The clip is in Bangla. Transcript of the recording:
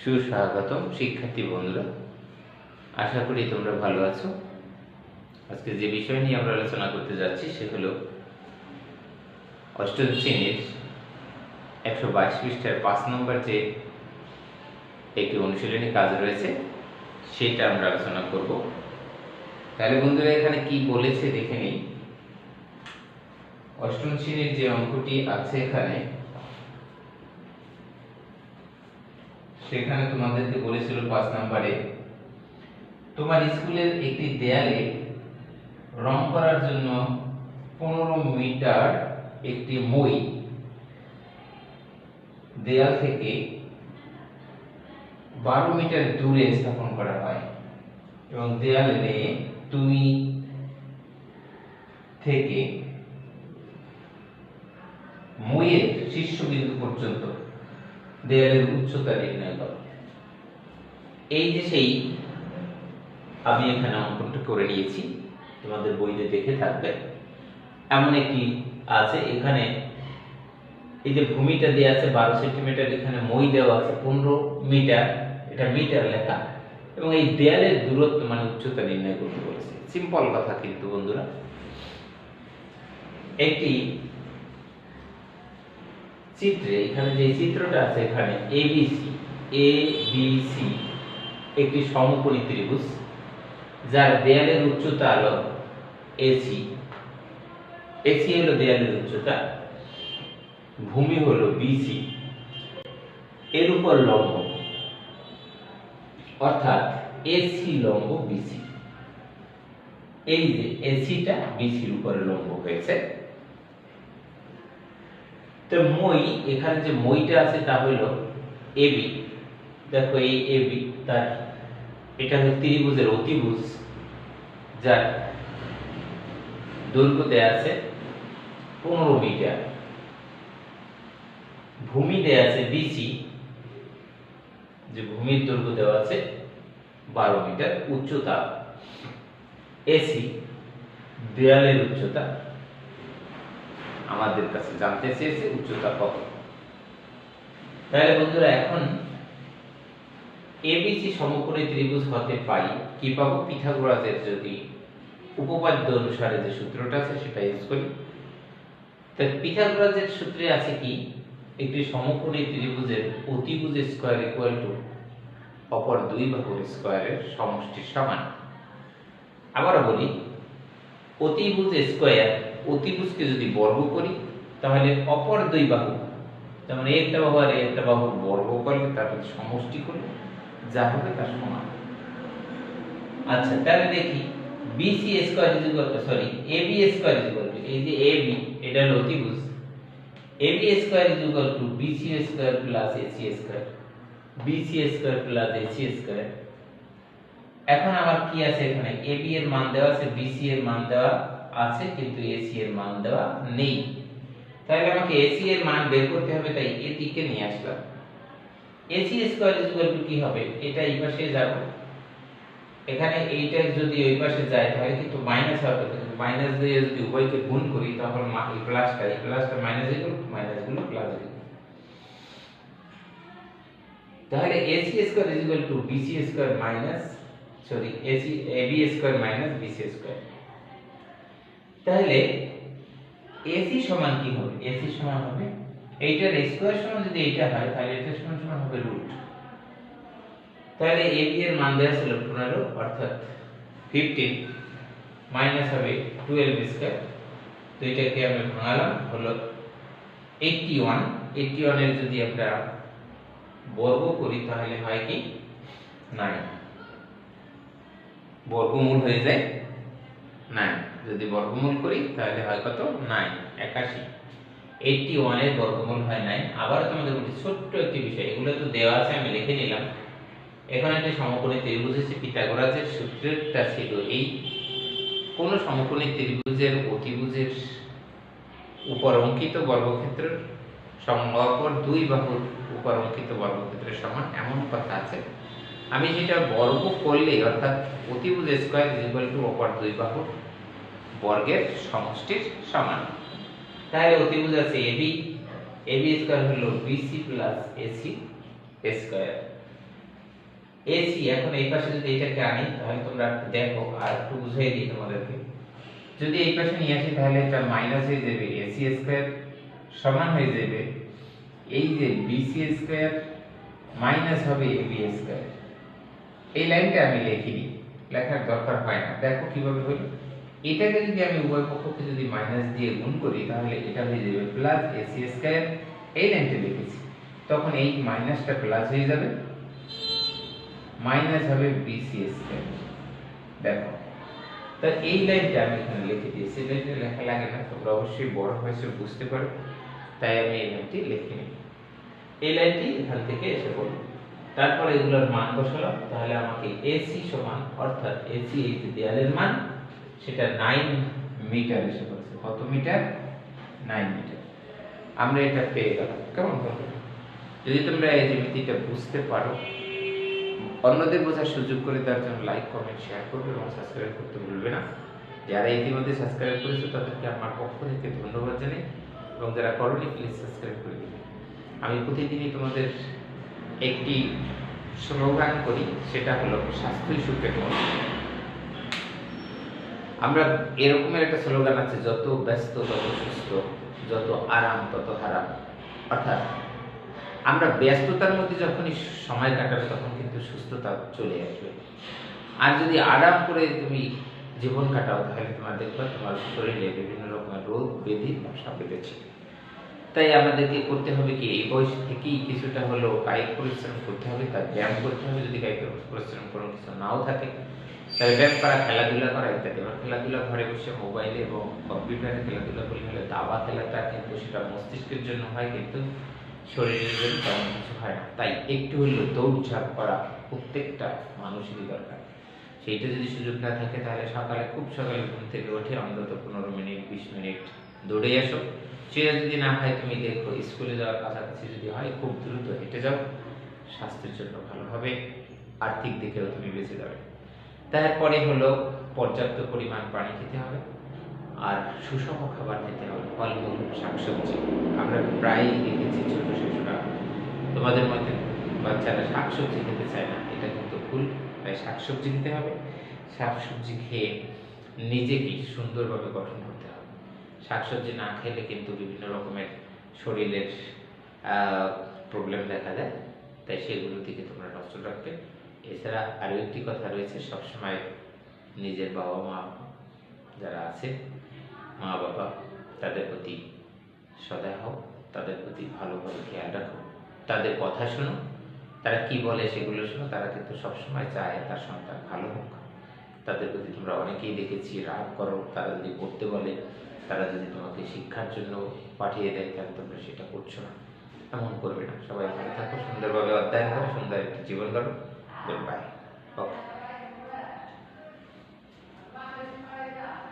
সুস্বাগতম, শিক্ষার্থী বন্ধুরা। আশা করি তোমরা ভালো আছো। আজকে যে বিষয় নিয়ে আমরা আলোচনা করতে যাচ্ছি সে হলো অষ্টম শ্রেণির একশো বাইশ পৃষ্ঠার পাঁচ নম্বর যে একটি অনুশীলনী কাজ রয়েছে, সেটা আমরা আলোচনা করব। তাহলে বন্ধুরা, এখানে কি বলেছে দেখে নিই। অষ্টম শ্রেণির যে অঙ্কটি আছে এখানে সেখানে তোমাদেরকে বলেছিল পাঁচ নম্বরে, তোমার স্কুলের একটি দেয়ালে রং করার জন্য পনেরো মিটার একটি মই দেয়াল থেকে বারো মিটার দূরে স্থাপন করা হয় এবং দেয়ালে তুমি থেকে মইয়ের শীর্ষবিন্দু পর্যন্ত দেয়ালের উচ্চতা নির্ণয় করো। এই যে সেই, আমি এখানে অঙ্কনটা করে নিয়েছি, তোমাদের বইতে দেখে থাকবে। এমন একটি আছে, এখানে এই যে ভূমিটা দেওয়া আছে বারো সেন্টিমিটার, এখানে মই দেওয়া আছে পনেরো মিটার, এটা মিটার লেখা। এবং এই দেয়ালের দূরত্ব মানে উচ্চতা নির্ণয় করতে বলেছে। সিম্পল কথা কিন্তু বন্ধুরা। একটি চিত্রে, এখানে যে চিত্রটা আছে এখানে এবিসি সি একটি সমকোণী ত্রিভুজ, যার দেয়ালের উচ্চতা হলো এসি এসি হলো দেয়ালের উচ্চতা, ভূমি হলো বিসি এর উপর লম্ব, অর্থাৎ এসি লম্ব বিসি এই যে এসিটা বিসির উপরে লম্ব হয়েছে। তো মই, এখানে যে মইটা আছে তা হইল এবি দেখো এই এবি তার এটা হলো ত্রিভুজের অতিভুজ, যার দৈর্ঘ্য দেয়া আছে পনেরো মিটার। ভূমি দেয়া আছে বিসি যে ভূমির দৈর্ঘ্য দেওয়া আছে বারো মিটার, উচ্চতা এসি দেয়ালের উচ্চতা আমাদের কাছে জানতে চেয়েছে উচ্চতা কত? তাহলে বন্ধুরা এখন এবিসি সমকোণী ত্রিভুজ হতে পাই, কি পাবো? পিথাগোরাসের যদি উপপাদ্য অনুসারে যে সূত্রটা আছে সেটা ইউজ করি। তাই পিথাগোরাসের সূত্রে আছে কি? একটি সমকোণী ত্রিভুজের অতিভুজ স্কয়ার ইকুয়াল টু অপর দুই বাহুর স্কয়ারের সমষ্টির সমান। আবারও বলি, অতিভুজ স্কয়ার অতিভুজকে যদি বর্গ করি, তাহলে অপর দুই বাহু, যেমন একটা বাহু আর একটা বাহুর বর্গ করলে তারপর সমষ্টি করলে যা হবে তার সমান আচ্ছা তাহলে দেখি BC square is equal to sorry AB square is equal to এই যে এবি এটা হলো অতিভুজ। AB square is equal to BC square plus AC square BC square plus AC square এখন আমার কি আছে এখানে? এবি এর মান দেওয়া আছে বিসি এর মান দেওয়া আছে কিন্তু এসি এর মান দেওয়া নেই তাহলে আমাকে এসি এর মান বের করতে হবে তাই এটিকে নিয়ে আসলাম AC square is equal to কি হবে এটা এই পাশে যাব এখানে এইটা যদি ওই পাশে যায় তাহলে কিন্তু মাইনাস হবে কিন্তু মাইনাস দিয়ে যদি উভয়কে গুণ করি তখন মা- এই প্লাসটা এই প্লাসটা মাইনাস হয়ে গেল মাইনাসগুলো প্লাস হয়ে গেল তাহলে AC square is equal to BC square minus sorry AC AB square minus BC square তাহলে এসি সমান কি হবে? এসি সমান হবে এইটার স্কয়ার সমান যদি এইটা হয়, তাহলে এটা সমান সমান হবে রুট তাহলে এবি এর মান দেওয়া ছিল 15 অর্থাৎ 15 মাইনাস হবে 12 স্কয়ার তো এটাকে আমরা ভাঙালাম, হলো 81 81 এর যদি আমরা বর্গ করি, তাহলে হয় কি? 9 বর্গমূল হয়ে যায় 9 যদি বর্গমূল করি, তাহলে হয় কত? 9 81 81 এর বর্গমূল হয় 9 আবার তোমাদের বলি ছোট্ট একটি বিষয়, এগুলো তো দেওয়া আছে, আমি লিখে নিলাম। এখন একটি সমকোণী ত্রিভুজ আছে পিথাগোরাসের সূত্রটা ছিল, এই কোন সমকোণী ত্রিভুজের অতিভুজের উপর অঙ্কিত বর্গক্ষেত্রের সমঅপর দুই বাহুর উপর অঙ্কিত বর্গক্ষেত্রের সমান এমন কথা আছে। আমি সেটা বর্গ করলে অর্থাৎ অতিভুজ স্কয়ার ইকুয়াল টু অপর দুই বাহুর বর্গের সমষ্টির সমান। তাহলে অতিভুজ আছে এবি এবি স্কয়ার হলো BC plus AC square AC এখন এই পাশে যদি এটাকে আনি, তাহলে তোমরা দেখো, আর একটু বুঝিয়ে দিই তোমাদেরকে। যদি এই পাশে নিয়ে আসি, তাহলে এটা মাইনাস হয়ে যাবে এসি স্কয়ার সমান হয়ে যাবে এই যে বিসি স্কয়ার মাইনাস হবে এবি স্কয়ার এই লাইনটা আমি লিখিনি, লেখার দরকার হয় না। দেখো কীভাবে হলো। এটাকে যদি আমি উভয় পক্ষকে যদি মাইনাস দিয়ে গুণ করি, তাহলে এটা হয়ে যাবে প্লাস এসি স্কয়ার এই লাইনটা লিখেছি তখন এই মাইনাসটা প্লাস হয়ে যাবে। মাইনাস হবে বিসি স্কয়ার দেখো, তো এই লাইনটা আমি এখানে লিখে দিয়েছি। লাইনটা লেখা লাগে না, তোমরা অবশ্যই বড় হয়েছে, বুঝতে পারো। তাই আমি এই লাইনটি লিখে নিই। এই লাইনটি এখান থেকে এসে পড়ল। তারপরে এগুলোর মান বসালাম। তাহলে আমাকে এসি সমান, অর্থাৎ এসি এই দেয়ালের মান সেটা নাইন মিটার এসে পড়ছে। কত মিটার নাইন মিটার আমরা এটা পেয়ে গেলাম। কেমন যদি তোমরা এই জ্যামিতিটা বুঝতে পারো, অন্যদের বোঝার সুযোগ করে দেওয়ার জন্য লাইক কমেন্ট শেয়ার করবে এবং সাবস্ক্রাইব করতে ভুলবে না। যারা ইতিমধ্যে সাবস্ক্রাইব করেছ, তাদেরকে আমার পক্ষ থেকে ধন্যবাদ জানাই এবং যারা করনি প্লিজ সাবস্ক্রাইব করে দিবে। আমি প্রতিদিনই তোমাদের একটি স্লোগান করি, সেটা হলো স্বাস্থ্যই সুখের মধ্যে আমরা এরকমের একটা স্লোগান আছে, যত ব্যস্ত, তত সুস্থ, যত আরাম, তত হারাম অর্থাৎ আমরা ব্যস্ততার মধ্যে যখনই সময় কাটাবে, তখন কিন্তু সুস্থতা চলে আসবে। আর যদি আরাম করে তুমি জীবন কাটাও, তাহলে তোমার দেখবে তোমার শরীরে বিভিন্ন রকমের রোগ, ব্যাধি মশা বেঁধেছে তাই আমাদেরকে করতে হবে কি, এই বয়স থেকেই কিছুটা হলেও কায়িক পরিশ্রম করতে হবে, তার ব্যায়াম করতে হবে। যদি কায়িক পরিশ্রম কোনো কিছু নাও থাকে ব্যায়াম করা খেলাধুলা করা ইত্যাদি এবার খেলাধুলা ঘরে বসে মোবাইলে এবং কম্পিউটারে খেলাধুলা করলে হলে দাবা খেলাটা কিন্তু সেটা মস্তিষ্কের জন্য হয় কিন্তু শরীরের জন্য তেমন কিছু হয় না তাই একটু হলেও দৌড়ঝাঁপ করা প্রত্যেকটা মানুষেরই দরকার সেইটা যদি সুযোগ না থাকে তাহলে সকালে খুব সকালে ঘুম থেকে উঠে অন্তত পনেরো মিনিট বিশ মিনিট দৌড়ে আসো সেটা যদি না হয় তুমি দেখো স্কুলে যাওয়ার কাছাকাছি যদি হয় খুব দ্রুত হেঁটে যাও স্বাস্থ্যের জন্য ভালো হবে আর্থিক দিকেও তুমি বেঁচে যাবে তারপরে হলো পর্যাপ্ত পরিমাণ পানি খেতে হবে আর সুষম খাবার খেতে হবে, ফলমূল, শাকসবজি। আমরা প্রায়ই দেখেছি ছোট শিশুরা, তোমাদের মধ্যে বাচ্চারা শাকসবজি খেতে চায় না, এটা কিন্তু ভুল। তাই শাকসবজি খেতে হবে, শাকসবজি খেয়ে নিজেকে সুন্দরভাবে গঠন করতে হবে। শাকসবজি না খেলে কিন্তু বিভিন্ন রকমের শরীরের প্রবলেম দেখা যায় তাই সেগুলোর দিকে তোমরা নজর রাখবে। এছাড়া আরও একটি কথা রয়েছে, সবসময় নিজের বাবা মা যারা আছে মা বাবা তাদের প্রতি সদয় হোক তাদের প্রতি ভালোভাবে খেয়াল রাখো। তাদের কথা শোনো, তারা কি বলে সেগুলো শোনো, তারা কিন্তু সবসময় চায় তার সন্তান ভালো হোক। তাদের প্রতি তোমরা অনেকেই দেখেছি, রাগ করো, তারা যদি পড়তে বলে, তারা যদি তোমাকে শিক্ষার জন্য পাঠিয়ে দেয়, তাহলে তোমরা সেটা করছ না। এমন করবে না। সবাই ভালো থাকো, সুন্দরভাবে অধ্যয়ন করো, সুন্দর একটি জীবন করো 明白。好。